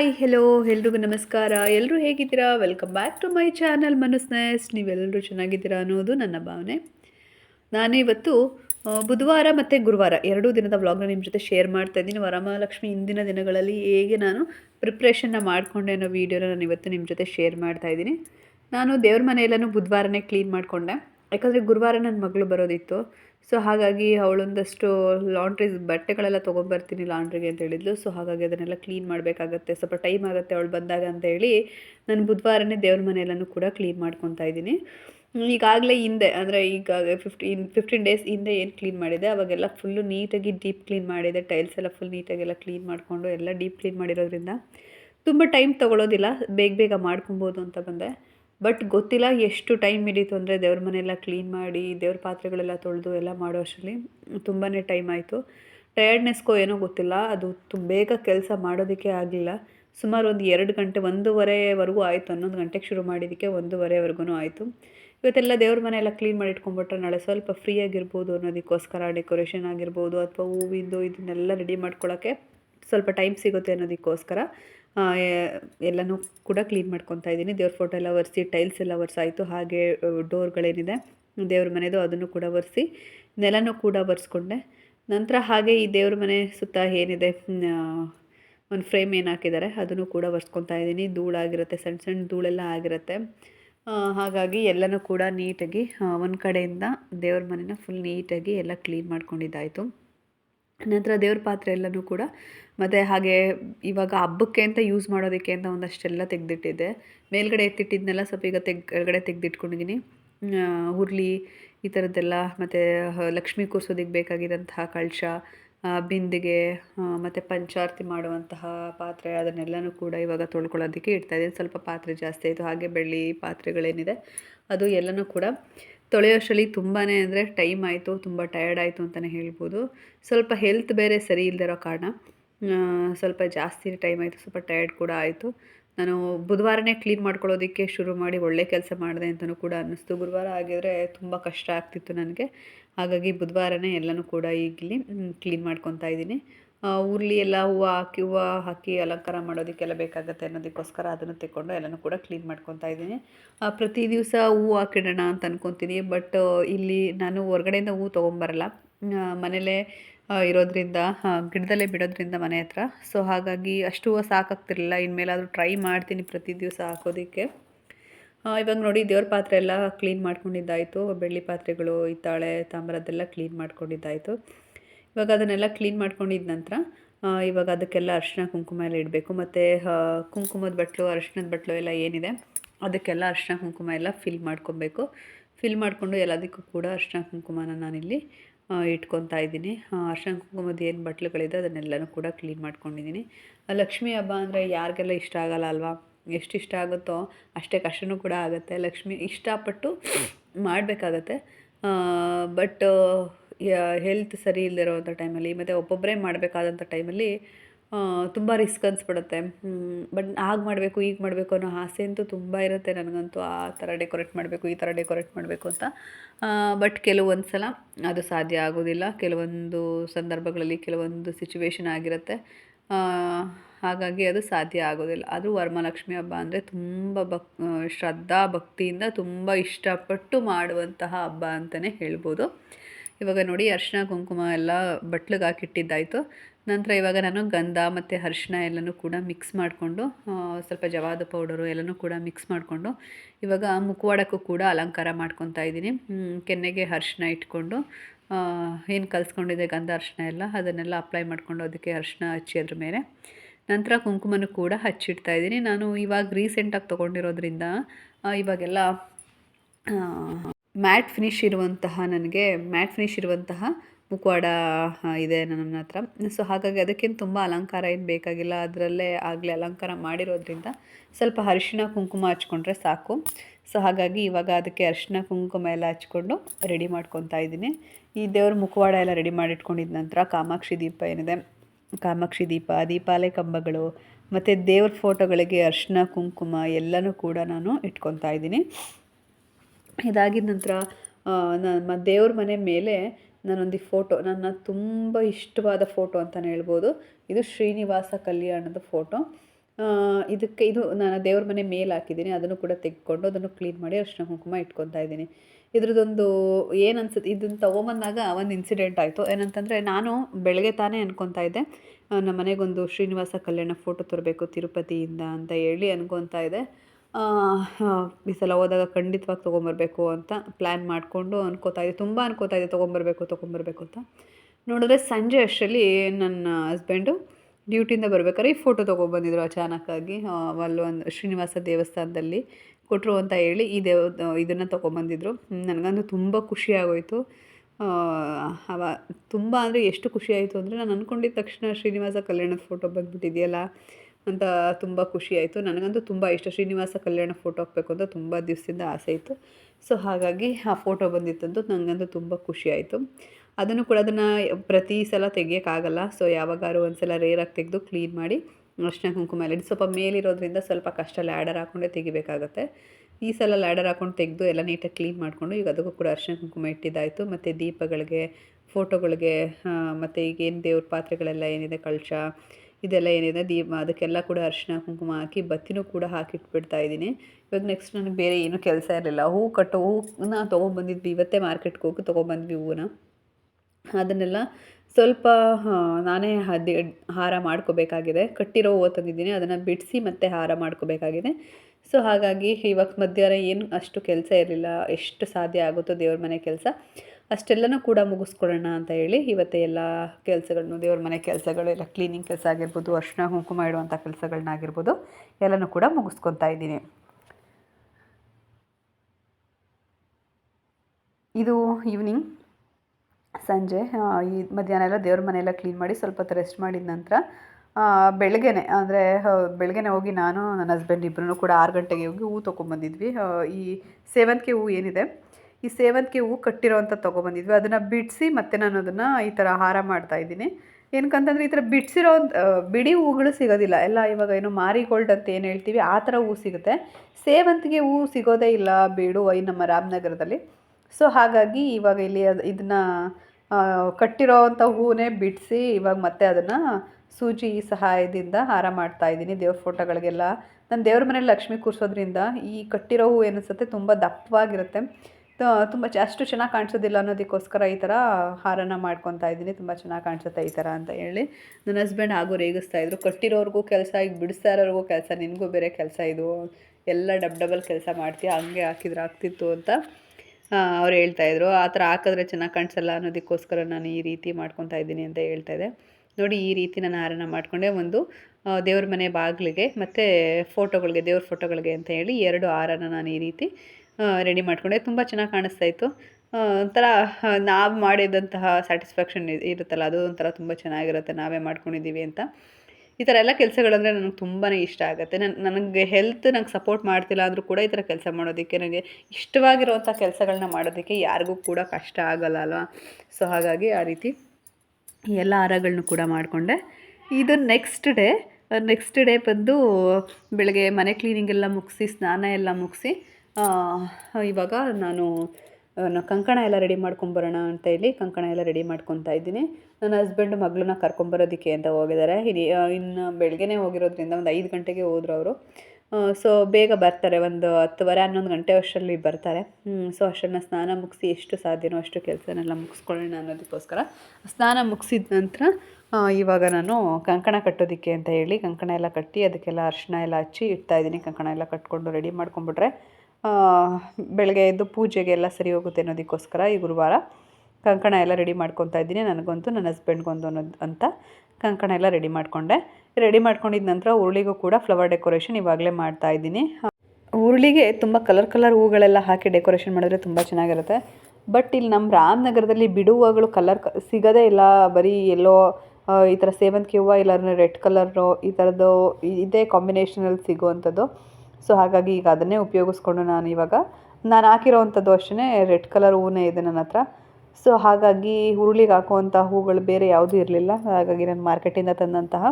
Hi hello ಎಲ್ರಿಗೂ ನಮಸ್ಕಾರ. ಎಲ್ಲರೂ ಹೇಗಿದ್ದೀರಾ? Welcome back to my channel ಮನಸ್ನೆಸ್. ನೀವೆಲ್ಲರೂ ಚೆನ್ನಾಗಿದ್ದೀರಾ ಅನ್ನೋದು ನನ್ನ ಭಾವನೆ. ನಾನು ಇವತ್ತು ಬುಧವಾರ ಮತ್ತು ಗುರುವಾರ, ಎರಡೂ ದಿನದ ವ್ಲಾಗ್ನ ನಿಮ್ಮ ಜೊತೆ ಶೇರ್ ಮಾಡ್ತಾ ಇದ್ದೀನಿ. ವರಮಹಾಲಕ್ಷ್ಮಿ ಇಂದಿನ ದಿನಗಳಲ್ಲಿ ಹೇಗೆ ನಾನು ಪ್ರಿಪ್ರೇಷನ್ನ ಮಾಡಿಕೊಂಡೆ ಅನ್ನೋ ವೀಡಿಯೋನ ನಾನು ಇವತ್ತು ನಿಮ್ಮ ಜೊತೆ ಶೇರ್ ಮಾಡ್ತಾ ಇದ್ದೀನಿ. ನಾನು ದೇವ್ರ ಮನೆಯಲ್ಲೂ ಬುಧವಾರನೇ ಕ್ಲೀನ್ ಮಾಡಿಕೊಂಡೆ. ಯಾಕಂದರೆ ಗುರುವಾರ ನನ್ನ ಮಗಳು ಬರೋದಿತ್ತು. ಸೊ ಹಾಗಾಗಿ ಅವಳೊಂದಷ್ಟು ಲಾಂಡ್ರೀಸ್ ಬಟ್ಟೆಗಳೆಲ್ಲ ತೊಗೊಂಬರ್ತೀನಿ ಲಾಂಡ್ರಿಗೆ ಅಂತ ಹೇಳಿದ್ಲು. ಸೊ ಹಾಗಾಗಿ ಅದನ್ನೆಲ್ಲ ಕ್ಲೀನ್ ಮಾಡಬೇಕಾಗತ್ತೆ. ಸ್ವಲ್ಪ ಟೈಮ್ ಆಗುತ್ತೆ ಅವಳು ಬಂದಾಗ ಅಂತ ಹೇಳಿ ನಾನು ಬುಧವಾರನೇ ದೇವ್ರ ಮನೆಯಲ್ಲೂ ಕೂಡ ಕ್ಲೀನ್ ಮಾಡ್ಕೊತಾ ಇದ್ದೀನಿ. ಈಗಾಗಲೇ ಹಿಂದೆ, ಅಂದರೆ ಈಗ ಫಿಫ್ಟೀನ್ ಫಿಫ್ಟೀನ್ ಡೇಸ್ ಹಿಂದೆ ಏನು ಕ್ಲೀನ್ ಮಾಡಿದೆ? ಅವಾಗೆಲ್ಲ ಫುಲ್ಲು ನೀಟಾಗಿ ಡೀಪ್ ಕ್ಲೀನ್ ಮಾಡಿದೆ. ಟೈಲ್ಸ್ ಎಲ್ಲ ಫುಲ್ ನೀಟಾಗೆಲ್ಲ ಕ್ಲೀನ್ ಮಾಡಿಕೊಂಡು ಎಲ್ಲ ಡೀಪ್ ಕ್ಲೀನ್ ಮಾಡಿರೋದ್ರಿಂದ ತುಂಬ ಟೈಮ್ ತೊಗೊಳೋದಿಲ್ಲ. ಬೇಗ ಬೇಗ ಮಾಡ್ಕೊಬೋದು ಅಂತ ಬಂದೆ. ಬಟ್ ಗೊತ್ತಿಲ್ಲ ಎಷ್ಟು ಟೈಮ್ ಹಿಡೀತು ಅಂದರೆ ದೇವ್ರ ಮನೆಯೆಲ್ಲ ಕ್ಲೀನ್ ಮಾಡಿ, ದೇವ್ರ ಪಾತ್ರೆಗಳೆಲ್ಲ ತೊಳೆದು ಎಲ್ಲ ಮಾಡೋ ಅಷ್ಟರಲ್ಲಿ ತುಂಬಾ ಟೈಮ್ ಆಯಿತು. ಟಯರ್ಡ್ನೆಸ್ಗೋ ಏನೋ ಗೊತ್ತಿಲ್ಲ, ಅದು ಬೇಗ ಕೆಲಸ ಮಾಡೋದಕ್ಕೆ ಆಗಲಿಲ್ಲ. ಸುಮಾರು ಒಂದು ಎರಡು ಗಂಟೆ, ಒಂದೂವರೆವರೆಗೂ ಆಯಿತು, ಹನ್ನೊಂದು ಗಂಟೆಗೆ ಶುರು ಮಾಡಿದ್ದಕ್ಕೆ ಒಂದೂವರೆವರೆಗೂ ಆಯಿತು. ಇವತ್ತೆಲ್ಲ ದೇವ್ರ ಮನೆ ಎಲ್ಲ ಕ್ಲೀನ್ ಮಾಡಿ ಇಟ್ಕೊಂಡ್ಬಿಟ್ರೆ ನಾಳೆ ಸ್ವಲ್ಪ ಫ್ರೀ ಆಗಿರ್ಬೋದು ಅನ್ನೋದಕ್ಕೋಸ್ಕರ ಡೆಕೋರೇಷನ್ ಆಗಿರ್ಬೋದು ಅಥವಾ ಹೂವಿಂದು ಇದನ್ನೆಲ್ಲ ರೆಡಿ ಮಾಡ್ಕೊಳ್ಳೋಕ್ಕೆ ಸ್ವಲ್ಪ ಟೈಮ್ ಸಿಗುತ್ತೆ ಅನ್ನೋದಕ್ಕೋಸ್ಕರ. ಎಲ್ಲನೂ ಕೂಡ ಕ್ಲೀನ್ ಮಾಡ್ಕೊತಾ ಇದ್ದೀನಿ. ದೇವ್ರ ಫೋಟೋ ಎಲ್ಲ ಒರೆಸಿ ಟೈಲ್ಸ್ ಎಲ್ಲ ಒರೆಸಾಯಿತು. ಹಾಗೆ ಡೋರ್ಗಳೇನಿದೆ ದೇವ್ರ ಮನೆಯದು ಅದನ್ನು ಕೂಡ ಒರೆಸಿ, ನೆಲನೂ ಕೂಡ ಒರೆಸ್ಕೊಂಡೆ. ನಂತರ ಹಾಗೆ ಈ ದೇವ್ರ ಮನೆ ಸುತ್ತ ಏನಿದೆ ಒಂದು ಫ್ರೇಮ್ ಏನು ಹಾಕಿದ್ದಾರೆ ಅದನ್ನು ಕೂಡ ಒರೆಸ್ಕೊತಾ ಇದ್ದೀನಿ. ಧೂಳಾಗಿರುತ್ತೆ ಸಣ್ಣ ಸಣ್ಣ ಧೂಳೆಲ್ಲ ಆಗಿರುತ್ತೆ. ಹಾಗಾಗಿ ಎಲ್ಲನೂ ಕೂಡ ನೀಟಾಗಿ ಒಂದು ಕಡೆಯಿಂದ ದೇವ್ರ ಮನೆನ ಫುಲ್ ನೀಟಾಗಿ ಎಲ್ಲ ಕ್ಲೀನ್ ಮಾಡ್ಕೊಂಡಿದ್ದಾಯಿತು. ನಂತರ ದೇವ್ರ ಪಾತ್ರೆ ಎಲ್ಲನೂ ಕೂಡ. ಮತ್ತು ಹಾಗೆ ಇವಾಗ ಹಬ್ಬಕ್ಕೆ ಅಂತ ಯೂಸ್ ಮಾಡೋದಕ್ಕೆ ಅಂತ ಒಂದಷ್ಟೆಲ್ಲ ತೆಗೆದಿಟ್ಟಿದ್ದೆ. ಮೇಲ್ಗಡೆ ಎತ್ತಿಟ್ಟಿದ್ದನ್ನೆಲ್ಲ ಸ್ವಲ್ಪ ಈಗ ತೆಗ್, ಕೆಳಗಡೆ ತೆಗೆದಿಟ್ಕೊಂಡಿದ್ದೀನಿ ಹುರ್ಲಿ ಈ ಥರದ್ದೆಲ್ಲ ಮತ್ತು ಲಕ್ಷ್ಮಿ ಕೂರಿಸೋದಕ್ಕೆ ಬೇಕಾಗಿದ್ದಂತಹ ಕಳಶ ಬಿಂದಿಗೆ ಮತ್ತು ಪಂಚಾರತಿ ಮಾಡುವಂತಹ ಪಾತ್ರೆ ಅದನ್ನೆಲ್ಲನೂ ಕೂಡ ಇವಾಗ ತೊಳ್ಕೊಳ್ಳೋದಕ್ಕೆ ಇಡ್ತಾಯಿದ್ದೀನಿ ಸ್ವಲ್ಪ ಪಾತ್ರೆ ಜಾಸ್ತಿ ಆಯಿತು. ಹಾಗೆ ಬೆಳ್ಳಿ ಪಾತ್ರೆಗಳೇನಿದೆ, ಅದು ಎಲ್ಲನೂ ಕೂಡ ತೊಳೆಯೋಷ್ಟರಲ್ಲಿ ತುಂಬಾ ಅಂದರೆ ಟೈಮ್ ಆಯಿತು, ತುಂಬ ಟಯರ್ಡ್ ಆಯಿತು ಅಂತಲೇ ಹೇಳ್ಬೋದು. ಸ್ವಲ್ಪ ಹೆಲ್ತ್ ಬೇರೆ ಸರಿ ಇಲ್ಲದಿರೋ ಕಾರಣ ಸ್ವಲ್ಪ ಜಾಸ್ತಿ ಟೈಮ್ ಆಯಿತು, ಸ್ವಲ್ಪ ಟಯರ್ಡ್ ಕೂಡ ಆಯಿತು. ನಾನು ಬುಧವಾರನೇ ಕ್ಲೀನ್ ಮಾಡ್ಕೊಳ್ಳೋದಕ್ಕೆ ಶುರು ಮಾಡಿ ಒಳ್ಳೆ ಕೆಲಸ ಮಾಡಿದೆ ಅಂತಲೂ ಕೂಡ ಅನ್ನಿಸ್ತು. ಗುರುವಾರ ಆಗಿದ್ರೆ ತುಂಬ ಕಷ್ಟ ಆಗ್ತಿತ್ತು ನನಗೆ. ಹಾಗಾಗಿ ಬುಧವಾರನೇ ಎಲ್ಲನೂ ಕೂಡ ಈಗಲಿ ಕ್ಲೀನ್ ಮಾಡ್ಕೊತಾ ಇದ್ದೀನಿ. ಆ, ಉರ್ಲಿ ಎಲ್ಲ ಹೂವು ಹಾಕಿ ಹೂವು ಹಾಕಿ ಅಲಂಕಾರ ಮಾಡೋದಕ್ಕೆಲ್ಲ ಬೇಕಾಗುತ್ತೆ ಅನ್ನೋದಕ್ಕೋಸ್ಕರ ಅದನ್ನು ತೆಕ್ಕೊಂಡು ಎಲ್ಲನೂ ಕೂಡ ಕ್ಲೀನ್ ಮಾಡ್ಕೊತಾ ಇದ್ದೀನಿ. ಪ್ರತಿ ದಿವಸ ಹೂವು ಹಾಕಿಡೋಣ ಅಂತ ಅನ್ಕೊತೀನಿ ಬಟ್ ಇಲ್ಲಿ ನಾನು ಹೊರಗಡೆಯಿಂದ ಹೂವು ತೊಗೊಂಬರಲ್ಲ. ಮನೇಲೇ ಇರೋದ್ರಿಂದ ಗಿಡದಲ್ಲೇ ಬಿಡೋದ್ರಿಂದ ಮನೆ ಹತ್ರ. ಸೊ ಹಾಗಾಗಿ ಅಷ್ಟು ಹೂವು ಸಾಕಾಗ್ತಿರಲಿಲ್ಲ ಇನ್ಮೇಲಾದರೂ ಟ್ರೈ ಮಾಡ್ತೀನಿ ಪ್ರತಿ ದಿವಸ ಹಾಕೋದಕ್ಕೆ. ಇವಾಗ ನೋಡಿ ದೇವ್ರ ಪಾತ್ರೆ ಎಲ್ಲ ಕ್ಲೀನ್ ಮಾಡ್ಕೊಂಡಿದ್ದಾಯಿತು. ಬೆಳ್ಳಿ ಪಾತ್ರೆಗಳು ಹಿತ್ತಾಳೆ ತಾಮ್ರದ್ದೆಲ್ಲ ಕ್ಲೀನ್ ಮಾಡ್ಕೊಂಡಿದ್ದಾಯಿತು. ಇವಾಗ ಅದನ್ನೆಲ್ಲ ಕ್ಲೀನ್ ಮಾಡ್ಕೊಂಡಿದ್ದ ನಂತರ ಇವಾಗ ಅದಕ್ಕೆಲ್ಲ ಅರಿಶಿನ ಕುಂಕುಮ ಎಲ್ಲ ಇಡಬೇಕು. ಮತ್ತು ಕುಂಕುಮದ ಬಟ್ಲು ಅರಿಶಿನದ ಬಟ್ಲು ಎಲ್ಲ ಏನಿದೆ, ಅದಕ್ಕೆಲ್ಲ ಅರಿಶಿನ ಕುಂಕುಮ ಎಲ್ಲ ಫಿಲ್ ಮಾಡ್ಕೊಬೇಕು. ಫಿಲ್ ಮಾಡಿಕೊಂಡು ಎಲ್ಲದಕ್ಕೂ ಕೂಡ ಅರಿಶಿನ ಕುಂಕುಮನ ನಾನಿಲ್ಲಿ ಇಟ್ಕೊತಾ ಇದ್ದೀನಿ. ಅರ್ಶನ ಕುಂಕುಮದ ಏನು ಬಟ್ಲುಗಳಿದೆ ಅದನ್ನೆಲ್ಲನೂ ಕೂಡ ಕ್ಲೀನ್ ಮಾಡ್ಕೊಂಡಿದ್ದೀನಿ. ಲಕ್ಷ್ಮೀ ಹಬ್ಬ ಅಂದರೆ ಯಾರಿಗೆಲ್ಲ ಇಷ್ಟ ಆಗಲ್ಲ ಅಲ್ವಾ? ಎಷ್ಟು ಇಷ್ಟ ಆಗುತ್ತೋ ಅಷ್ಟೇ ಕಷ್ಟನೂ ಕೂಡ ಆಗುತ್ತೆ. ಲಕ್ಷ್ಮಿ ಇಷ್ಟಪಟ್ಟು ಮಾಡಬೇಕಾಗತ್ತೆ. ಬಟ್ ಹೆಲ್ತ್ ಸರಿ ಇಲ್ಲದಿರೋವಂಥ ಟೈಮಲ್ಲಿ ಮತ್ತು ಒಬ್ಬೊಬ್ಬರೇ ಮಾಡಬೇಕಾದಂಥ ಟೈಮಲ್ಲಿ ತುಂಬ ರಿಸ್ಕ್ ಅನಿಸ್ಬಿಡುತ್ತೆ. ಬಟ್ ಹಾಗೆ ಮಾಡಬೇಕು ಈಗ ಮಾಡಬೇಕು ಅನ್ನೋ ಆಸೆ ಅಂತೂ ತುಂಬ ಇರುತ್ತೆ ನನಗಂತೂ. ಆ ಥರ ಡೆಕೋರೇಟ್ ಮಾಡಬೇಕು, ಈ ಥರ ಡೆಕೋರೇಟ್ ಮಾಡಬೇಕು ಅಂತ. ಬಟ್ ಕೆಲವೊಂದು ಸಲ ಅದು ಸಾಧ್ಯ ಆಗೋದಿಲ್ಲ. ಕೆಲವೊಂದು ಸಂದರ್ಭಗಳಲ್ಲಿ ಕೆಲವೊಂದು ಸಿಚುವೇಶನ್ ಆಗಿರುತ್ತೆ. ಹಾಗಾಗಿ ಅದು ಸಾಧ್ಯ ಆಗೋದಿಲ್ಲ. ಅದು ವರಮಹಾಲಕ್ಷ್ಮಿ ಹಬ್ಬ ಅಂದರೆ ತುಂಬ ಭಕ್ ಶ್ರದ್ಧಾ ಭಕ್ತಿಯಿಂದ ತುಂಬ ಇಷ್ಟಪಟ್ಟು ಮಾಡುವಂತಹ ಹಬ್ಬ ಅಂತಲೇ ಹೇಳ್ಬೋದು. ಇವಾಗ ನೋಡಿ ಅರಿಶಿನ ಕುಂಕುಮ ಎಲ್ಲ ಬಟ್ಲಿಗೆ ಹಾಕಿಟ್ಟಿದ್ದಾಯಿತು. ನಂತರ ಇವಾಗ ನಾನು ಗಂಧ ಮತ್ತು ಅರಿಶಿನ ಎಲ್ಲನೂ ಕೂಡ ಮಿಕ್ಸ್ ಮಾಡಿಕೊಂಡು ಸ್ವಲ್ಪ ಜವಾದ ಪೌಡರು ಎಲ್ಲನೂ ಕೂಡ ಮಿಕ್ಸ್ ಮಾಡಿಕೊಂಡು, ಇವಾಗ ಮುಖವಾಡಕ್ಕೂ ಕೂಡ ಅಲಂಕಾರ ಮಾಡ್ಕೊತಾ ಇದ್ದೀನಿ. ಕೆನ್ನೆಗೆ ಅರಿಶಿನ ಇಟ್ಕೊಂಡು ಏನು ಕಲಿಸ್ಕೊಂಡಿದೆ ಗಂಧ ಅರಿಶಿನ ಎಲ್ಲ ಅದನ್ನೆಲ್ಲ ಅಪ್ಲೈ ಮಾಡಿಕೊಂಡು ಅದಕ್ಕೆ ಅರಿಶಿನ ಹಚ್ಚಿ ಅದ್ರ ಮೇಲೆ. ನಂತರ ಕುಂಕುಮನ ಕೂಡ ಹಚ್ಚಿಡ್ತಾ ಇದ್ದೀನಿ. ನಾನು ಇವಾಗ ರೀಸೆಂಟಾಗಿ ತೊಗೊಂಡಿರೋದ್ರಿಂದ ಇವಾಗೆಲ್ಲ ಮ್ಯಾಟ್ ಫಿನಿಶ್ ಇರುವಂತಹ ನನಗೆ ಮ್ಯಾಟ್ ಫಿನಿಶ್ ಇರುವಂತಹ ಮುಖವಾಡ ಇದೆ ನನ್ನ ಹತ್ರ. ಸೊ ಹಾಗಾಗಿ ಅದಕ್ಕೇನು ತುಂಬ ಅಲಂಕಾರ ಏನು ಬೇಕಾಗಿಲ್ಲ, ಅದರಲ್ಲೇ ಆಗಲೇ ಅಲಂಕಾರ ಮಾಡಿರೋದ್ರಿಂದ ಸ್ವಲ್ಪ ಅರಿಶಿನ ಕುಂಕುಮ ಹಚ್ಕೊಂಡ್ರೆ ಸಾಕು. ಸೊ ಹಾಗಾಗಿ ಇವಾಗ ಅದಕ್ಕೆ ಅರಿಶಿನ ಕುಂಕುಮ ಎಲ್ಲ ಹಚ್ಕೊಂಡು ರೆಡಿ ಮಾಡ್ಕೊತಾ ಇದ್ದೀನಿ. ಈ ದೇವ್ರ ಮುಖವಾಡ ಎಲ್ಲ ರೆಡಿ ಮಾಡಿಟ್ಕೊಂಡಿದ್ದ ನಂತರ ಕಾಮಾಕ್ಷಿ ದೀಪ ಏನಿದೆ, ಕಾಮಾಕ್ಷಿ ದೀಪ, ದೀಪಾಲಯ ಕಂಬಗಳು, ಮತ್ತು ದೇವ್ರ ಫೋಟೋಗಳಿಗೆ ಅರಿಶಿನ ಕುಂಕುಮ ಎಲ್ಲನೂ ಕೂಡ ನಾನು ಇಟ್ಕೊತಾ ಇದ್ದೀನಿ. ಇದಾಗಿದ ನಂತರ ನಮ್ಮ ದೇವ್ರ ಮನೆ ಮೇಲೆ ನಾನೊಂದು ಫೋಟೋ, ನನ್ನ ತುಂಬ ಇಷ್ಟವಾದ ಫೋಟೋ ಅಂತಲೇ ಹೇಳ್ಬೋದು. ಇದು ಶ್ರೀನಿವಾಸ ಕಲ್ಯಾಣದ ಫೋಟೋ. ಇದಕ್ಕೆ ಇದು ನಾನು ದೇವ್ರ ಮನೆ ಮೇಲೆ ಹಾಕಿದ್ದೀನಿ. ಅದನ್ನು ಕೂಡ ತೆಗೆದುಕೊಂಡು ಅದನ್ನು ಕ್ಲೀನ್ ಮಾಡಿ ಅರಿಶಿನ ಕುಂಕುಮ ಇಟ್ಕೊತಾ ಇದ್ದೀನಿ. ಇದ್ರದ್ದೊಂದು ಏನನ್ಸುತ್ತೆ ಇದನ್ನು ತೊಗೊಂಬಂದಾಗ ಒಂದು ಇನ್ಸಿಡೆಂಟ್ ಆಯಿತು. ಏನಂತಂದರೆ, ನಾನು ಬೆಳಗ್ಗೆ ತಾನೇ ಅನ್ಕೊತಾ ಇದ್ದೆ. ನಮ್ಮ ಮನೆಗೊಂದು ಶ್ರೀನಿವಾಸ ಕಲ್ಯಾಣ ಫೋಟೋ ತರಬೇಕು ತಿರುಪತಿಯಿಂದ ಅಂತ ಹೇಳಿ ಅನ್ಕೊತಾ ಇದ್ದೆ. ಈ ಸಲ ಹೋದಾಗ ಖಂಡಿತವಾಗಿ ತೊಗೊಂಬರ್ಬೇಕು ಅಂತ ಪ್ಲ್ಯಾನ್ ಮಾಡಿಕೊಂಡು ಅನ್ಕೋತಾ ಇದ್ದೆ. ತುಂಬ ಅನ್ಕೋತಾ ಇದ್ದೆ ತೊಗೊಂಬರ್ಬೇಕು ತೊಗೊಂಬರ್ಬೇಕು ಅಂತ. ನೋಡಿದ್ರೆ ಸಂಜೆ ಅಷ್ಟರಲ್ಲಿ ನನ್ನ ಹಸ್ಬೆಂಡು ಡ್ಯೂಟಿಯಿಂದ ಬರ್ಬೇಕಾದ್ರೆ ಈ ಫೋಟೋ ತೊಗೊಬಂದಿದ್ರು ಅಚಾನಕ್ಕಾಗಿ ಅಲ್ಲೊಂದು ಶ್ರೀನಿವಾಸ ದೇವಸ್ಥಾನದಲ್ಲಿ ಕೊಟ್ಟರು ಅಂತ ಹೇಳಿ ಈ ದೇವ, ಇದನ್ನು ತೊಗೊಂಬಂದಿದ್ರು. ನನಗಂತೂ ತುಂಬ ಖುಷಿ ಆಗೋಯಿತು. ಅವ, ತುಂಬ ಅಂದರೆ ಎಷ್ಟು ಖುಷಿಯಾಯಿತು ಅಂದರೆ ನಾನು ಅಂದ್ಕೊಂಡಿದ್ದ ತಕ್ಷಣ ಶ್ರೀನಿವಾಸ ಕಲ್ಯಾಣದ ಫೋಟೋ ಬಂದ್ಬಿಟ್ಟಿದೆಯಲ್ಲ ಅಂತ ತುಂಬ ಖುಷಿ ಆಯಿತು. ನನಗಂತೂ ತುಂಬ ಇಷ್ಟ. ಶ್ರೀನಿವಾಸ ಕಲ್ಯಾಣ ಫೋಟೋ ಹಾಕಬೇಕು ಅಂತ ತುಂಬ ದಿವಸದಿಂದ ಆಸೆ ಇತ್ತು. ಸೊ ಹಾಗಾಗಿ ಆ ಫೋಟೋ ಬಂದಿತ್ತಂತೂ ನನಗಂತೂ ತುಂಬ ಆಯಿತು. ಅದನ್ನು ಕೂಡ ಅದನ್ನು ಪ್ರತಿ ಸಲ ತೆಗಿಯೋಕ್ಕಾಗಲ್ಲ. ಸೊ ಯಾವಾಗಾದ್ರು ಒಂದು ಸಲ ರೇರಾಗಿ ತೆಗೆದು ಕ್ಲೀನ್ ಮಾಡಿ ಅರ್ಶಿನ ಕುಂಕುಮ ಇಟ್ಟು ಸ್ವಲ್ಪ ಮೇಲಿರೋದ್ರಿಂದ ಸ್ವಲ್ಪ ಕಷ್ಟ ಲ್ಯಾಡರ್ ಹಾಕ್ಕೊಂಡೇ ತೆಗಿಬೇಕಾಗತ್ತೆ. ಈ ಸಲ ಲ್ಯಾಡರ್ ಹಾಕೊಂಡು ತೆಗೆದು ಎಲ್ಲ ನೀಟಾಗಿ ಕ್ಲೀನ್ ಮಾಡಿಕೊಂಡು ಈಗ ಅದಕ್ಕೂ ಕೂಡ ಅರ್ಶಿನ ಕುಂಕುಮ ಇಟ್ಟಿದ್ದಾಯಿತು. ಮತ್ತು ದೀಪಗಳಿಗೆ ಫೋಟೋಗಳಿಗೆ ಮತ್ತು ಈಗೇನು ದೇವ್ರ ಪಾತ್ರೆಗಳೆಲ್ಲ ಏನಿದೆ, ಕಳಶ ಇದೆಲ್ಲ ಏನಿದೆ, ದೀಪ, ಅದಕ್ಕೆಲ್ಲ ಕೂಡ ಅರಿಶಿನ ಕುಂಕುಮ ಹಾಕಿ ಬತ್ತಿನೂ ಕೂಡ ಹಾಕಿಟ್ಬಿಡ್ತಾ ಇದ್ದೀನಿ. ಇವಾಗ ನೆಕ್ಸ್ಟ್ ನನಗೆ ಬೇರೆ ಏನೂ ಕೆಲಸ ಇರಲಿಲ್ಲ. ಹೂ ಕಟ್ಟೋ ಹೂವನ್ನ ತೊಗೊಂಬಂದಿದ್ವಿ. ಇವತ್ತೇ ಮಾರ್ಕೆಟ್ಗೆ ಹೋಗಿ ತೊಗೊಂಬಂದ್ವಿ ಹೂವನ್ನ ಅದನ್ನೆಲ್ಲ ಸ್ವಲ್ಪ ನಾನೇ ಅದೇ ಹಾರ ಮಾಡ್ಕೋಬೇಕಾಗಿದೆ. ಕಟ್ಟಿರೋ ಹೂವು ತಂದಿದ್ದೀನಿ. ಅದನ್ನು ಬಿಡಿಸಿ ಮತ್ತೆ ಹಾರ ಮಾಡ್ಕೋಬೇಕಾಗಿದೆ. ಸೊ, ಹಾಗಾಗಿ ಇವಾಗ ಮಧ್ಯಾಹ್ನ ಏನು ಅಷ್ಟು ಕೆಲಸ ಇರಲಿಲ್ಲ. ಎಷ್ಟು ಸಾಧ್ಯ ಆಗುತ್ತೋ ದೇವ್ರ ಮನೆ ಕೆಲಸ. ಅಷ್ಟೆಲ್ಲನೂ ಕೂಡ ಮುಗಿಸ್ಕೊಳ್ಳೋಣ ಅಂತ ಹೇಳಿ ಇವತ್ತೇ ಎಲ್ಲ ಕೆಲಸಗಳನ್ನು, ದೇವ್ರ ಮನೆ ಕೆಲಸಗಳು ಎಲ್ಲ ಕ್ಲೀನಿಂಗ್ ಕೆಲಸ ಆಗಿರ್ಬೋದು, ಅರ್ಶಿನ ಕುಂಕುಮ ಇಡುವಂಥ ಕೆಲಸಗಳನ್ನಾಗಿರ್ಬೋದು ಎಲ್ಲನೂ ಕೂಡ ಮುಗಿಸ್ಕೊತಾ ಇದ್ದೀನಿ. ಇದು ಈವ್ನಿಂಗ್ ಸಂಜೆ ಈ ಮಧ್ಯಾಹ್ನ ಎಲ್ಲ ದೇವ್ರ ಮನೆಯೆಲ್ಲ ಕ್ಲೀನ್ ಮಾಡಿ ಸ್ವಲ್ಪ ಹೊತ್ತು ರೆಸ್ಟ್ ಮಾಡಿದ ನಂತರ ಬೆಳಗ್ಗೆನೆ, ಅಂದರೆ ಬೆಳಗ್ಗೆನೆ ಹೋಗಿ ನಾನು ನನ್ನ ಹಸ್ಬೆಂಡ್ ಇಬ್ಬರೂ ಕೂಡ ಆರು ಗಂಟೆಗೆ ಹೋಗಿ ಹೂ ತೊಗೊಂಬಂದಿದ್ವಿ ಈ ಸೇವಂತಿಗೆ ಹೂ ಏನಿದೆ? ಈ ಸೇವಂತಿಗೆ ಹೂ ಕಟ್ಟಿರೋವಂಥ ತೊಗೊಬಂದಿದ್ವಿ. ಅದನ್ನು ಬಿಡಿಸಿ ಮತ್ತೆ ನಾನು ಅದನ್ನು ಈ ಥರ ಹಾರ ಮಾಡ್ತಾ ಇದ್ದೀನಿ. ಏನಕ್ಕಂತಂದರೆ ಈ ಥರ ಬಿಡಿಸಿರೋ ಬಿಡಿ ಹೂಗಳು ಸಿಗೋದಿಲ್ಲ. ಎಲ್ಲ ಇವಾಗ ಏನು ಮಾರಿಗೋಲ್ಡ್ ಅಂತ ಏನು ಹೇಳ್ತೀವಿ, ಆ ಥರ ಹೂ ಸಿಗುತ್ತೆ. ಸೇವಂತಿಗೆ ಹೂ ಸಿಗೋದೇ ಇಲ್ಲ ಬೀಡು ಈ ನಮ್ಮ ರಾಮನಗರದಲ್ಲಿ. ಸೊ ಹಾಗಾಗಿ ಇವಾಗ ಇಲ್ಲಿ ಅದು, ಇದನ್ನು ಕಟ್ಟಿರೋವಂಥ ಹೂವನ್ನೇ ಬಿಡಿಸಿ ಇವಾಗ ಮತ್ತೆ ಅದನ್ನು ಸೂಜಿ ಸಹಾಯದಿಂದ ಹಾರ ಮಾಡ್ತಾ ಇದ್ದೀನಿ. ದೇವ್ರ ಫೋಟೋಗಳಿಗೆಲ್ಲ. ನಾನು ದೇವ್ರ ಮನೇಲಿ ಲಕ್ಷ್ಮಿ ಕೂರಿಸೋದ್ರಿಂದ ಈ ಕಟ್ಟಿರೋ ಹೂವು ಏನಿಸುತ್ತೆ ತುಂಬ ದಪ್ಪವಾಗಿರುತ್ತೆ. ತುಂಬ ಚ, ಅಷ್ಟು ಚೆನ್ನಾಗಿ ಕಾಣಿಸೋದಿಲ್ಲ ಅನ್ನೋದಕ್ಕೋಸ್ಕರ ಈ ಥರ ಹಾರನ ಮಾಡ್ಕೊತಾ ಇದ್ದೀನಿ. ತುಂಬ ಚೆನ್ನಾಗಿ ಕಾಣಿಸುತ್ತೆ ಈ ಥರ ಅಂತ ಹೇಳಿ. ನನ್ನ ಹಸ್ಬೆಂಡ್ ಹಾಗೂ ರೇಗಿಸ್ತಾ ಇದ್ರು. ಕಟ್ಟಿರೋರ್ಗೂ ಕೆಲಸ ಈಗ ಬಿಡಿಸ್ತಾ ಇರೋರ್ಗೂ ಕೆಲಸ, ನಿನಗೂ ಬೇರೆ ಕೆಲಸ ಇದು. ಎಲ್ಲ ಡಬ್ ಡಬಲ್ ಕೆಲಸ ಮಾಡ್ತೀಯ ಹಂಗೆ ಹಾಕಿದ್ರೆ ಆಗ್ತಿತ್ತು ಅಂತ ಅವ್ರು ಹೇಳ್ತಾಯಿದ್ರು ಆ ಥರ ಹಾಕಿದ್ರೆ ಚೆನ್ನಾಗಿ ಕಾಣಿಸಲ್ಲ ಅನ್ನೋದಕ್ಕೋಸ್ಕರ ನಾನು ಈ ರೀತಿ ಮಾಡ್ಕೊತಾ ಇದ್ದೀನಿ ಅಂತ ಹೇಳ್ತಾ ಇದೆ ನೋಡಿ ಈ ರೀತಿ ನಾನು ಹಾರನ ಮಾಡಿಕೊಂಡೆ. ಒಂದು ದೇವ್ರ ಮನೆ ಬಾಗಿಲಿಗೆ ಮತ್ತು ಫೋಟೋಗಳಿಗೆ ದೇವ್ರ ಫೋಟೋಗಳಿಗೆ ಅಂತ ಹೇಳಿ ಎರಡು ಹಾರನ ನಾನು ಈ ರೀತಿ ರೆಡಿ ಮಾಡಿಕೊಂಡೆ. ತುಂಬ ಚೆನ್ನಾಗಿ ಕಾಣಿಸ್ತಾ ಇತ್ತು. ಒಂಥರ ನಾವು ಮಾಡಿದಂತಹ ಸ್ಯಾಟಿಸ್ಫ್ಯಾಕ್ಷನ್ ಇರುತ್ತಲ್ಲ, ಅದು ಒಂಥರ ತುಂಬ ಚೆನ್ನಾಗಿರುತ್ತೆ. ನಾವೇ ಮಾಡ್ಕೊಂಡಿದ್ದೀವಿ ಅಂತ. ಈ ಥರ ಎಲ್ಲ ಕೆಲಸಗಳಂದರೆ ನನಗೆ ತುಂಬಾ ಇಷ್ಟ ಆಗುತ್ತೆ. ನನ್ನ ನನಗೆ ಹೆಲ್ತ್ ನಂಗೆ ಸಪೋರ್ಟ್ ಮಾಡ್ತಿಲ್ಲ ಅಂದರೂ ಕೂಡ ಈ ಥರ ಕೆಲಸ ಮಾಡೋದಕ್ಕೆ ನನಗೆ ಇಷ್ಟವಾಗಿರುವಂಥ ಕೆಲಸಗಳನ್ನ ಮಾಡೋದಕ್ಕೆ ಯಾರಿಗೂ ಕೂಡ ಕಷ್ಟ ಆಗಲ್ಲ ಅಲ್ವಾ? ಸೊ ಹಾಗಾಗಿ ಆ ರೀತಿ ಎಲ್ಲ ಹಾರಗಳನ್ನು ಕೂಡ ಮಾಡಿಕೊಂಡೆ. ಇದು ನೆಕ್ಸ್ಟ್ ಡೇ ನೆಕ್ಸ್ಟ್ ಡೇ ಬಂದು ಬೆಳಗ್ಗೆ ಮನೆ ಕ್ಲೀನಿಂಗ್ ಎಲ್ಲ ಮುಗಿಸಿ, ಸ್ನಾನ ಎಲ್ಲ ಮುಗಿಸಿ ಇವಾಗ ನಾನು ಕಂಕಣ ಎಲ್ಲ ರೆಡಿ ಮಾಡ್ಕೊಂಬರೋಣ ಅಂತ ಹೇಳಿ ಕಂಕಣ ಎಲ್ಲ ರೆಡಿ ಮಾಡ್ಕೊತಾ ಇದ್ದೀನಿ. ನನ್ನ ಹಸ್ಬೆಂಡ್ ಮಗಳನ್ನ ಕರ್ಕೊಂಬರೋದಕ್ಕೆ ಅಂತ ಹೋಗಿದ್ದಾರೆ. ಇಲ್ಲಿ ಇನ್ನು ಬೆಳಗ್ಗೆನೇ ಹೋಗಿರೋದ್ರಿಂದ ಒಂದು ಐದು ಗಂಟೆಗೆ ಹೋದ್ರು ಅವರು. ಸೊ ಬೇಗ ಬರ್ತಾರೆ, ಒಂದು ಹತ್ತುವರೆ, ಹನ್ನೊಂದು ಗಂಟೆ ಅಷ್ಟರಲ್ಲಿ ಬರ್ತಾರೆ. ಸೊ ಅಷ್ಟನ್ನು ಸ್ನಾನ ಮುಗಿಸಿ ಎಷ್ಟು ಸಾಧ್ಯನೋ ಅಷ್ಟು ಕೆಲಸನೆಲ್ಲ ಮುಗಿಸ್ಕೊಳ್ಳೋಣ ಅನ್ನೋದಕ್ಕೋಸ್ಕರ ಸ್ನಾನ ಮುಗಿಸಿದ ನಂತರ ಇವಾಗ ನಾನು ಕಂಕಣ ಕಟ್ಟೋದಕ್ಕೆ ಅಂತ ಹೇಳಿ ಕಂಕಣ ಎಲ್ಲ ಕಟ್ಟಿ ಅದಕ್ಕೆಲ್ಲ ಅರಿಶಿನ ಎಲ್ಲ ಹಚ್ಚಿ ಇಡ್ತಾ ಇದ್ದೀನಿ. ಕಂಕಣ ಎಲ್ಲ ಕಟ್ಕೊಂಡು ರೆಡಿ ಮಾಡ್ಕೊಂಬಿಟ್ರೆ ಬೆಳಗ್ಗೆ ಎದ್ದು ಪೂಜೆಗೆ ಎಲ್ಲ ಸರಿ ಹೋಗುತ್ತೆ ಅನ್ನೋದಕ್ಕೋಸ್ಕರ ಈ ಗುರುವಾರ ಕಂಕಣ ಎಲ್ಲ ರೆಡಿ ಮಾಡ್ಕೊತಾ ಇದ್ದೀನಿ. ನನಗಂತೂ ನನ್ನ ಹಸ್ಬೆಂಡ್ಗೊಂದು ಅನ್ನೋದು ಅಂತ ಕಂಕಣ ಎಲ್ಲ ರೆಡಿ ಮಾಡಿಕೊಂಡೆ. ರೆಡಿ ಮಾಡ್ಕೊಂಡಿದ ನಂತರ ಉರುಳಿಗೂ ಕೂಡ ಫ್ಲವರ್ ಡೆಕೋರೇಷನ್ ಇವಾಗಲೇ ಮಾಡ್ತಾ ಇದ್ದೀನಿ. ಉರುಳಿಗೆ ತುಂಬ ಕಲರ್ ಕಲರ್ ಹೂಗಳೆಲ್ಲ ಹಾಕಿ ಡೆಕೋರೇಷನ್ ಮಾಡಿದ್ರೆ ತುಂಬ ಚೆನ್ನಾಗಿರುತ್ತೆ. ಬಟ್ ಇಲ್ಲಿ ನಮ್ಮ ರಾಮನಗರದಲ್ಲಿ ಬಿಡು ಹೂವುಗಳು ಕಲರ್ ಕ, ಸಿಗೋದೇ ಇಲ್ಲ. ಬರೀ ಎಲ್ಲೋ ಈ ಥರ ಸೇವಂತಿಗೆ ಹೂವು ಇಲ್ಲ ರೆಡ್ ಕಲರು ಈ ಥರದ್ದು ಇದೇ ಕಾಂಬಿನೇಷನಲ್ಲಿ ಸಿಗುವಂಥದ್ದು. ಸೊ ಹಾಗಾಗಿ ಈಗ ಅದನ್ನೇ ಉಪಯೋಗಿಸ್ಕೊಂಡು ನಾನು ಇವಾಗ ನಾನು ಹಾಕಿರೋವಂಥದ್ದು ಅಷ್ಟೇ ರೆಡ್ ಕಲರ್ ಹೂವೇ ಇದೆ ನನ್ನ ಹತ್ರ. ಸೊ ಹಾಗಾಗಿ ಹುರುಳಿಗೆ ಹಾಕುವಂಥ ಹೂಗಳು ಬೇರೆ ಯಾವುದೂ ಇರಲಿಲ್ಲ. ಹಾಗಾಗಿ ನಾನು ಮಾರ್ಕೆಟಿಂದ ತಂದಂತಹ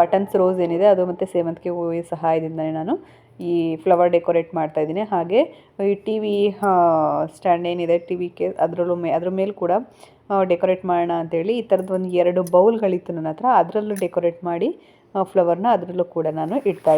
ಬಟನ್ಸ್ ರೋಸ್ ಏನಿದೆ, ಅದು ಮತ್ತು ಸೇವಂತಿಗೆ ಹೂವಿನ ಸಹಾಯದಿಂದಲೇ ನಾನು ಈ ಫ್ಲವರ್ ಡೆಕೋರೇಟ್ ಮಾಡ್ತಾ ಇದ್ದೀನಿ. ಹಾಗೆ ಈ ಟಿ ವಿ ಸ್ಟ್ಯಾಂಡ್ ಏನಿದೆ ಟಿ ವಿ ಕೆ, ಅದರಲ್ಲೂ ಮೇ, ಅದ್ರ ಮೇಲೆ ಕೂಡ ಡೆಕೋರೇಟ್ ಮಾಡೋಣ ಅಂತೇಳಿ ಈ ಥರದ್ದು ಒಂದು ಎರಡು ಬೌಲ್ಗಳಿತ್ತು ನನ್ನ ಹತ್ರ. ಅದರಲ್ಲೂ ಡೆಕೋರೇಟ್ ಮಾಡಿ ಫ್ಲವರ್ನ ಅದರಲ್ಲೂ ಕೂಡ ನಾನು ಇಡ್ತಾ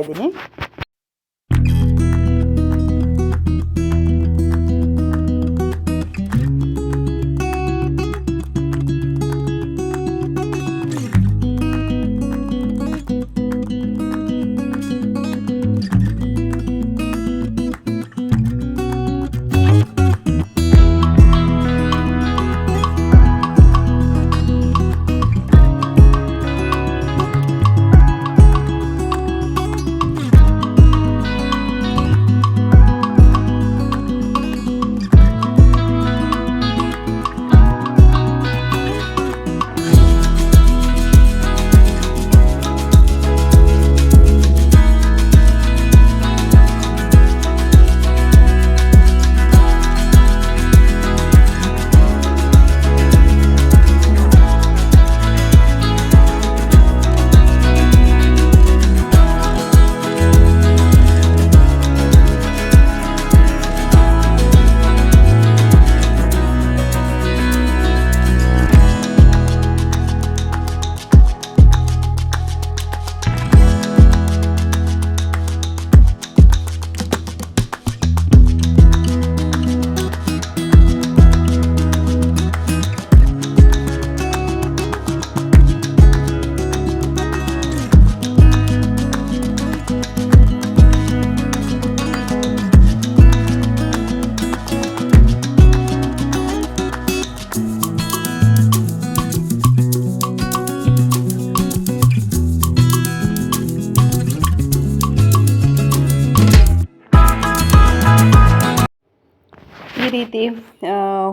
ರೀತಿ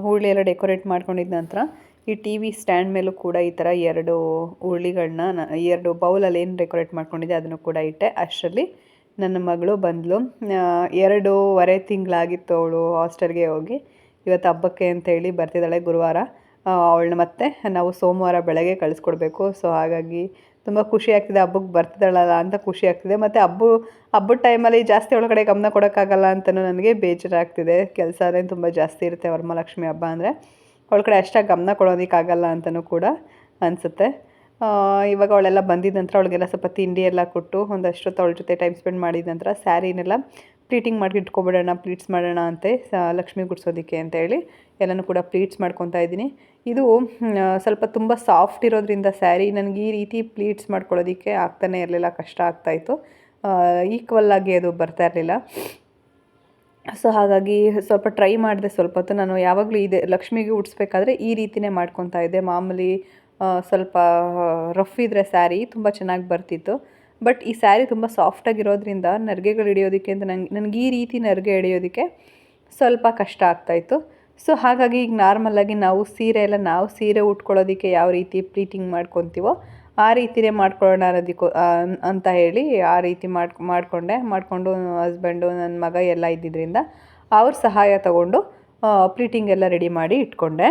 ಹುರುಳಿ ಎಲ್ಲ ಡೆಕೋರೇಟ್ ಮಾಡ್ಕೊಂಡಿದ್ದ ನಂತರ ಈ ಟಿ ವಿ ಸ್ಟ್ಯಾಂಡ್ ಮೇಲೂ ಕೂಡ ಈ ಥರ ಎರಡು ಹುರುಳಿಗಳನ್ನ ಎರಡು ಬೌಲಲ್ಲಿ ಏನು ಡೆಕೋರೇಟ್ ಮಾಡ್ಕೊಂಡಿದ್ದೆ ಅದನ್ನು ಕೂಡ ಇಟ್ಟೆ. ಅಷ್ಟರಲ್ಲಿ ನನ್ನ ಮಗಳು ಬಂದಳು ಎರಡೂವರೆ ತಿಂಗಳಾಗಿತ್ತು ಅವಳು ಹಾಸ್ಟೆಲ್ಗೆ ಹೋಗಿ. ಇವತ್ತು ಹಬ್ಬಕ್ಕೆ ಅಂತೇಳಿ ಬರ್ತಿದ್ದಾಳೆ ಗುರುವಾರ. ಅವಳನ್ನ ಮತ್ತೆ ನಾವು ಸೋಮವಾರ ಬೆಳಗ್ಗೆ ಕಳಿಸ್ಕೊಡ್ಬೇಕು. ಸೊ, ಹಾಗಾಗಿ ತುಂಬ ಖುಷಿ ಆಗ್ತಿದೆ ಹಬ್ಬಕ್ಕೆ ಬರ್ತಿದ್ದಾಳಲ್ಲ ಅಂತ ಖುಷಿ ಆಗ್ತಿದೆ. ಮತ್ತು ಹಬ್ಬ, ಹಬ್ಬದ ಟೈಮಲ್ಲಿ ಜಾಸ್ತಿ ಒಳಗಡೆ ಗಮನ ಕೊಡೋಕ್ಕಾಗಲ್ಲ ಅಂತಲೂ ನನಗೆ ಬೇಜಾರಾಗ್ತಿದೆ. ಕೆಲಸ ಅಂದರೆ ತುಂಬ ಜಾಸ್ತಿ ಇರುತ್ತೆ ವರಮಹಾಲಕ್ಷ್ಮಿ ಹಬ್ಬ ಅಂದರೆ. ಒಳಗಡೆ ಅಷ್ಟಾಗಿ ಗಮನ ಕೊಡೋದಕ್ಕಾಗಲ್ಲ ಅಂತಲೂ ಕೂಡ ಅನಿಸುತ್ತೆ. ಇವಾಗ ಅವಳೆಲ್ಲ ಬಂದಿದ್ದ ನಂತರ ಅವಳಿಗೆಲ್ಲ ಸ್ವಲ್ಪ ತಿಂಡಿ ಎಲ್ಲ ಕೊಟ್ಟು ಒಂದಷ್ಟು ಅವಳ ಜೊತೆ ಟೈಮ್ ಸ್ಪೆಂಡ್ ಮಾಡಿದ ನಂತರ ಸ್ಯಾರಿನೆಲ್ಲ ಪ್ಲೀಟಿಂಗ್ ಮಾಡಿ ಪ್ಲೀಟ್ಸ್ ಮಾಡೋಣ ಅಂತೆ ಲಕ್ಷ್ಮಿ ಗುಡಿಸೋದಕ್ಕೆ ಅಂತ ಹೇಳಿ ಎಲ್ಲನೂ ಕೂಡ ಪ್ಲೀಟ್ಸ್ ಮಾಡ್ಕೊತಾ ಇದ್ದೀನಿ. ಇದು ಸ್ವಲ್ಪ ತುಂಬ ಸಾಫ್ಟ್ ಇರೋದ್ರಿಂದ ಸ್ಯಾರಿ ನನಗೆ ಈ ರೀತಿ ಪ್ಲೀಟ್ಸ್ ಮಾಡ್ಕೊಳ್ಳೋದಕ್ಕೆ ಆಗ್ತಾನೆ ಇರಲಿಲ್ಲ, ಕಷ್ಟ ಆಗ್ತಾಯಿತ್ತು ಈಕ್ವಲ್ ಆಗಿ ಅದು ಬರ್ತಾ ಇರಲಿಲ್ಲ. ಸೊ, ಹಾಗಾಗಿ ಸ್ವಲ್ಪ ಟ್ರೈ ಮಾಡಿದೆ ಸ್ವಲ್ಪ ಹೊತ್ತು. ನಾನು ಯಾವಾಗಲೂ ಇದೆ, ಲಕ್ಷ್ಮಿಗೆ ಉಡ್ಸ್ಬೇಕಾದ್ರೆ ಈ ರೀತಿಯೇ ಮಾಡ್ಕೊತಾ ಇದ್ದೆ. ಮಾಮೂಲಿ ಸ್ವಲ್ಪ ರಫ್ ಇದ್ದರೆ ಸ್ಯಾರಿ ತುಂಬ ಚೆನ್ನಾಗಿ ಬರ್ತಿತ್ತು. ಬಟ್ ಈ ಸ್ಯಾರಿ ತುಂಬ ಸಾಫ್ಟಾಗಿರೋದ್ರಿಂದ ನರಿಗೆಗಳು ಹಿಡಿಯೋದಕ್ಕೆ ಅಂತ ನಂಗೆ, ನನಗೆ ಈ ರೀತಿ ನರಿಗೆ ಹಿಡಿಯೋದಕ್ಕೆ ಸ್ವಲ್ಪ ಕಷ್ಟ ಆಗ್ತಾಯಿತ್ತು. ಸೊ ಹಾಗಾಗಿ ಈಗ ನಾರ್ಮಲಾಗಿ ನಾವು ಸೀರೆ ಎಲ್ಲ, ನಾವು ಸೀರೆ ಉಟ್ಕೊಳ್ಳೋದಕ್ಕೆ ಯಾವ ರೀತಿ ಪ್ಲೀಟಿಂಗ್ ಮಾಡ್ಕೊತೀವೋ ಆ ರೀತಿಯೇ ಮಾಡ್ಕೊಳ್ಳೋಣ ಅನ್ನೋದಕ್ಕೂ ಅಂತ ಹೇಳಿ ಆ ರೀತಿ ಮಾಡ್ ಮಾಡಿಕೊಂಡೆ. ಮಾಡಿಕೊಂಡು ಹಸ್ಬೆಂಡು ನನ್ನ ಮಗ ಎಲ್ಲ ಇದ್ದಿದ್ದರಿಂದ ಅವ್ರ ಸಹಾಯ ತಗೊಂಡು ಪ್ಲೀಟಿಂಗ್ ಎಲ್ಲ ರೆಡಿ ಮಾಡಿ ಇಟ್ಕೊಂಡೆ.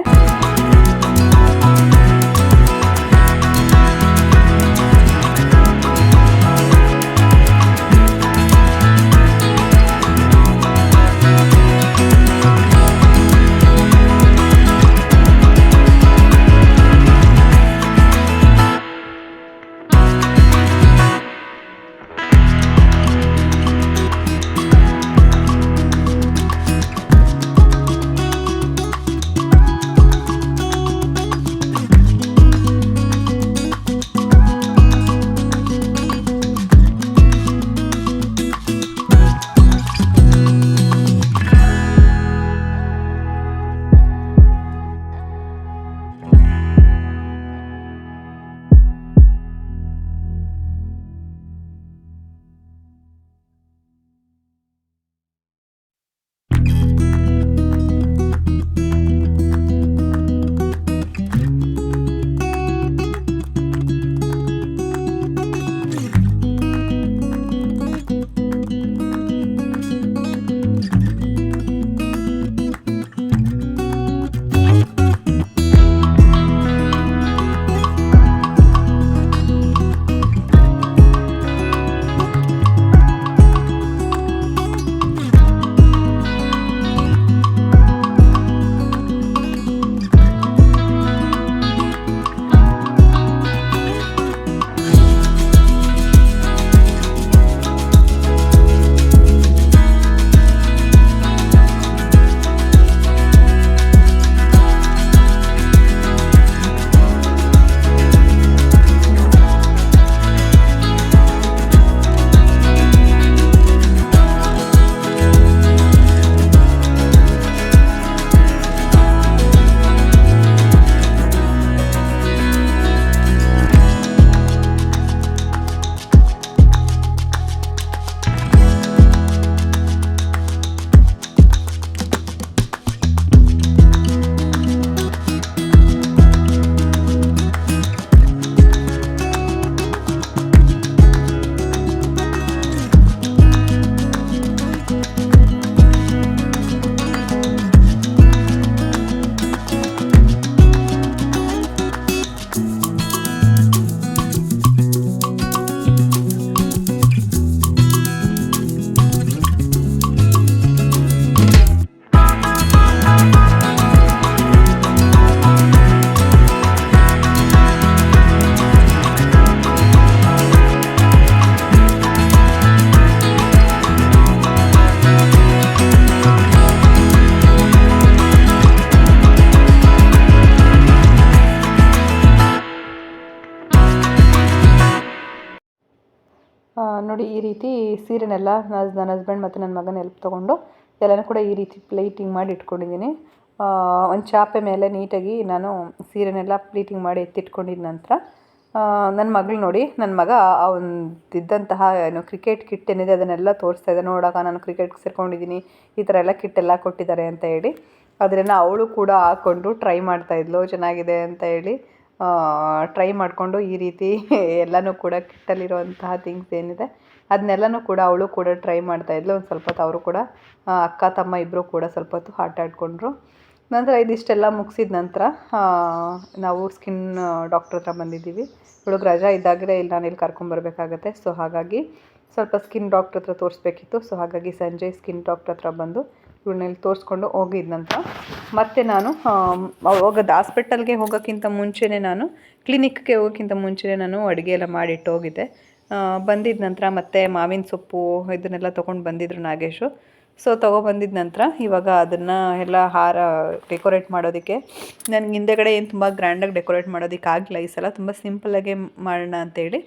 ನಾನು ನನ್ನ ಹಸ್ಬೆಂಡ್ ಮತ್ತು ನನ್ನ ಮಗನ ಹೆಲ್ಪ್ ತೊಗೊಂಡು ಎಲ್ಲನೂ ಕೂಡ ಈ ರೀತಿ ಪ್ಲೇಟಿಂಗ್ ಮಾಡಿ ಇಟ್ಕೊಂಡಿದ್ದೀನಿ. ಒಂದು ಚಾಪೆ ಮೇಲೆ ನೀಟಾಗಿ ನಾನು ಸೀರೆನೆಲ್ಲ ಪ್ಲೀಟಿಂಗ್ ಮಾಡಿ ಎತ್ತಿಟ್ಕೊಂಡಿದ್ದ ನಂತರ ನನ್ನ ಮಗಳು ನೋಡಿ ನನ್ನ ಮಗ ಇದ್ದಂತಹ ಏನು ಕ್ರಿಕೆಟ್ ಕಿಟ್ ಏನಿದೆ ಅದನ್ನೆಲ್ಲ ತೋರಿಸ್ತಾ ಇದೆ ನೋಡಾಗ ನಾನು ಕ್ರಿಕೆಟ್ಗೆ ಸೇರ್ಕೊಂಡಿದ್ದೀನಿ, ಈ ಥರ ಎಲ್ಲ ಕಿಟ್ ಎಲ್ಲ ಕೊಟ್ಟಿದ್ದಾರೆ ಅಂತ ಹೇಳಿ ಅದನ್ನು ಅವಳು ಕೂಡ ಹಾಕ್ಕೊಂಡು ಟ್ರೈ ಮಾಡ್ತಾಯಿದ್ಲು ಚೆನ್ನಾಗಿದೆ ಅಂತ ಹೇಳಿ ಟ್ರೈ ಮಾಡಿಕೊಂಡು ಈ ರೀತಿ ಎಲ್ಲನೂ ಕೂಡ ಕಿಟ್ಟಲ್ಲಿರುವಂತಹ ಥಿಂಗ್ಸ್ ಏನಿದೆ ಅದನ್ನೆಲ್ಲನೂ ಕೂಡ ಅವಳು ಕೂಡ ಟ್ರೈ ಮಾಡ್ತಾಯಿದ್ಲು ಒಂದು ಸ್ವಲ್ಪ ಹೊತ್ತು ಅವರು ಕೂಡ ಅಕ್ಕ, ತಮ್ಮ ಇಬ್ಬರು ಕೂಡ ಸ್ವಲ್ಪ ಹೊತ್ತು ಆಟ ಆಡಿಕೊಂಡ್ರು. ನಂತರ ಇದಿಷ್ಟೆಲ್ಲ ಮುಗಿಸಿದ ನಂತರ ನಾವು ಸ್ಕಿನ್ ಡಾಕ್ಟ್ರ್ ಹತ್ರ ಬಂದಿದ್ದೀವಿ. ಇವಳಿಗೆ ರಜಾ ಇದ್ದಾಗಲೇ ಇಲ್ಲಿ ನಾನು ಇಲ್ಲಿ ಕರ್ಕೊಂಬರ್ಬೇಕಾಗತ್ತೆ ಸೊ ಹಾಗಾಗಿ ಸ್ವಲ್ಪ ಸ್ಕಿನ್ ಡಾಕ್ಟ್ರ್ ಹತ್ರ ತೋರಿಸ್ಬೇಕಿತ್ತು. ಸೊ ಹಾಗಾಗಿ ಸಂಜೆ ಸ್ಕಿನ್ ಡಾಕ್ಟ್ರ್ ಹತ್ರ ಬಂದು ಇವಳನ್ನ ಇಲ್ಲಿ ತೋರಿಸ್ಕೊಂಡು ಹೋಗಿದ ನಂತರ ಮತ್ತೆ ನಾನು ಹೋಗೋದು ಹಾಸ್ಪಿಟಲ್ಗೆ ಹೋಗೋಕ್ಕಿಂತ ಮುಂಚೆನೇ ನಾನು ಕ್ಲಿನಿಕ್ಗೆ ಹೋಗೋಕ್ಕಿಂತ ಮುಂಚೆನೇ ನಾನು ಅಡುಗೆ ಎಲ್ಲ ಮಾಡಿಟ್ಟು ಹೋಗಿದ್ದೆ. ಬಂದಿದ್ದ ನಂತರ ಮತ್ತೆ ಮಾವಿನ ಸೊಪ್ಪು ಇದನ್ನೆಲ್ಲ ತೊಗೊಂಡು ಬಂದಿದ್ರು ನಾಗೇಶು. ಸೊ ತೊಗೊಬಂದಿದ್ದ ನಂತರ ಇವಾಗ ಅದನ್ನು ಎಲ್ಲ ಹಾರ ಡೆಕೋರೇಟ್ ಮಾಡೋದಕ್ಕೆ. ನನಗೆ ಹಿಂದೆಗಡೆ ಏನು ತುಂಬ ಗ್ರ್ಯಾಂಡಾಗಿ ಡೆಕೋರೇಟ್ ಮಾಡೋದಕ್ಕೆ ಆಗಿಲ್ಲ ಈ ಸಲ ತುಂಬ ಸಿಂಪಲ್ಲಾಗೆ ಮಾಡೋಣ ಅಂತೇಳಿ.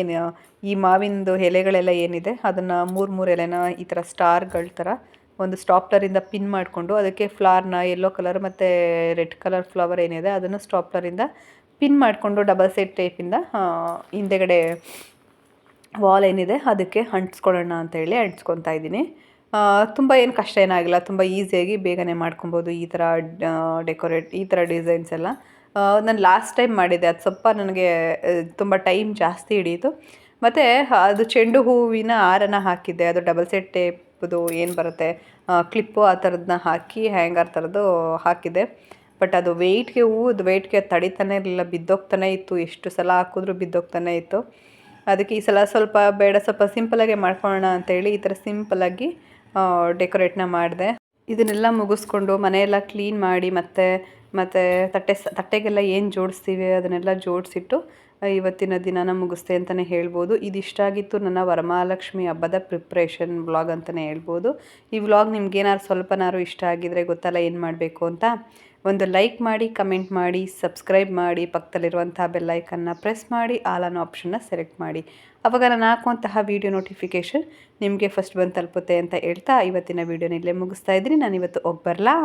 ಏನು, ಈ ಮಾವಿನದು ಎಲೆಗಳೆಲ್ಲ ಏನಿದೆ, ಅದನ್ನು ಮೂರು ಮೂರು ಎಲೆನ ಈ ಥರ ಸ್ಟಾರ್ಗಳ ಥರ ಒಂದು ಸ್ಟಾಪ್ಲರಿಂದ ಪಿನ್ ಮಾಡಿಕೊಂಡು ಅದಕ್ಕೆ ಫ್ಲಾರ್ನ ಯೆಲ್ಲೋ ಕಲರ್ ಮತ್ತು ರೆಡ್ ಕಲರ್ ಫ್ಲವರ್ ಏನಿದೆ ಅದನ್ನು ಸ್ಟಾಪ್ಲರಿಂದ ಪಿನ್ ಮಾಡಿಕೊಂಡು ಡಬಲ್ ಸೈಡ್ ಟೇಪಿಂದ ಹಿಂದೆಗಡೆ ವಾಲ್ ಏನಿದೆ ಅದಕ್ಕೆ ಅಂಟಿಸ್ಕೊಳ್ಳೋಣ ಅಂತೇಳಿ ಅಂಟಿಸ್ಕೊತಾ ಇದ್ದೀನಿ. ತುಂಬ ಏನು ಕಷ್ಟ ಏನಾಗಿಲ್ಲ ತುಂಬ ಈಸಿಯಾಗಿ ಬೇಗನೆ ಮಾಡ್ಕೊಬೋದು ಈ ಥರ ಡೆಕೋರೇಟ್ ಈ ಥರ ಡಿಸೈನ್ಸ್ ಎಲ್ಲ. ನಾನು ಲಾಸ್ಟ್ ಟೈಮ್ ಮಾಡಿದ್ದೆ, ಅದು ಸ್ವಲ್ಪ ನನಗೆ ತುಂಬ ಟೈಮ್ ಜಾಸ್ತಿ ಹಿಡಿಯಿತು. ಮತ್ತು ಅದು ಚೆಂಡು ಹೂವಿನ ಹಾರನ ಹಾಕಿದ್ದೆ, ಅದು ಡಬಲ್ ಸೆಟ್ ಟೇಪ್ದು ಏನು ಬರುತ್ತೆ ಕ್ಲಿಪ್ಪು ಆ ಥರದನ್ನ ಹಾಕಿ ಹ್ಯಾಂಗರ್ ಥರದ್ದು ಹಾಕಿದ್ದೆ. ಬಟ್ ಅದು ವೆಯ್ಟ್ಗೆ ಹೂವು ವೆಯ್ಟ್ಗೆ ತಡಿತಾನೆ ಇರಲಿಲ್ಲ, ಬಿದ್ದೋಗ್ತಾನೆ ಇತ್ತು, ಎಷ್ಟು ಸಲ ಹಾಕಿದ್ರು ಬಿದ್ದೋಗ್ತಾನೆ ಇತ್ತು. ಅದಕ್ಕೆ ಈ ಸಲ ಸ್ವಲ್ಪ ಬೇಡ, ಸ್ವಲ್ಪ ಸಿಂಪಲಾಗೆ ಮಾಡ್ಕೊಳ್ಳೋಣ ಅಂತೇಳಿ ಈ ಥರ ಸಿಂಪಲಾಗಿ ಡೆಕೋರೇಟ್ನ ಮಾಡಿದೆ. ಇದನ್ನೆಲ್ಲ ಮುಗಿಸ್ಕೊಂಡು ಮನೆಯೆಲ್ಲ ಕ್ಲೀನ್ ಮಾಡಿ ಮತ್ತು ಮತ್ತು ತಟ್ಟೆ ತಟ್ಟೆಗೆಲ್ಲ ಏನು ಜೋಡಿಸ್ತೀವಿ ಅದನ್ನೆಲ್ಲ ಜೋಡಿಸಿಟ್ಟು ಇವತ್ತಿನ ದಿನನ ಮುಗಿಸ್ತೆ ಅಂತಲೇ ಹೇಳ್ಬೋದು. ಇದಿಷ್ಟ ಆಗಿತ್ತು ನನ್ನ ವರಮಹಾಲಕ್ಷ್ಮಿ ಹಬ್ಬದ ಪ್ರಿಪ್ರೇಷನ್ ವ್ಲಾಗ್ ಅಂತಲೇ ಹೇಳ್ಬೋದು. ಈ ವ್ಲಾಗ್ ನಿಮ್ಗೇನಾದ್ರು ಸ್ವಲ್ಪನಾದ್ರು ಇಷ್ಟ ಆಗಿದರೆ ಗೊತ್ತಲ್ಲ ಏನು ಮಾಡಬೇಕು ಅಂತ. ಒಂದು ಲೈಕ್ ಮಾಡಿ, ಕಮೆಂಟ್ ಮಾಡಿ, ಸಬ್ಸ್ಕ್ರೈಬ್ ಮಾಡಿ ಪಕ್ಕದಲ್ಲಿರುವಂಥ ಬೆಲ್ಲೈಕನ್ನ ಪ್ರೆಸ್ ಮಾಡಿ, ಆಲ್ ಅನ್ನೋ ಆಪ್ಷನ್ನ ಸೆಲೆಕ್ಟ್ ಮಾಡಿ. ಅವಾಗ ನಾನು ಹಾಕುವಂತಹ ವೀಡಿಯೋ ನೋಟಿಫಿಕೇಷನ್ ನಿಮಗೆ ಫಸ್ಟ್ ಬಂದು ತಲುಪುತ್ತೆ ಅಂತ ಹೇಳ್ತಾ ಇವತ್ತಿನ ವೀಡಿಯೋನ ಇಲ್ಲೇ ಮುಗಿಸ್ತಾ ಇದ್ದೀನಿ. ನಾನು ಇವತ್ತು ಹೋಗಿ ಬರಲಾ?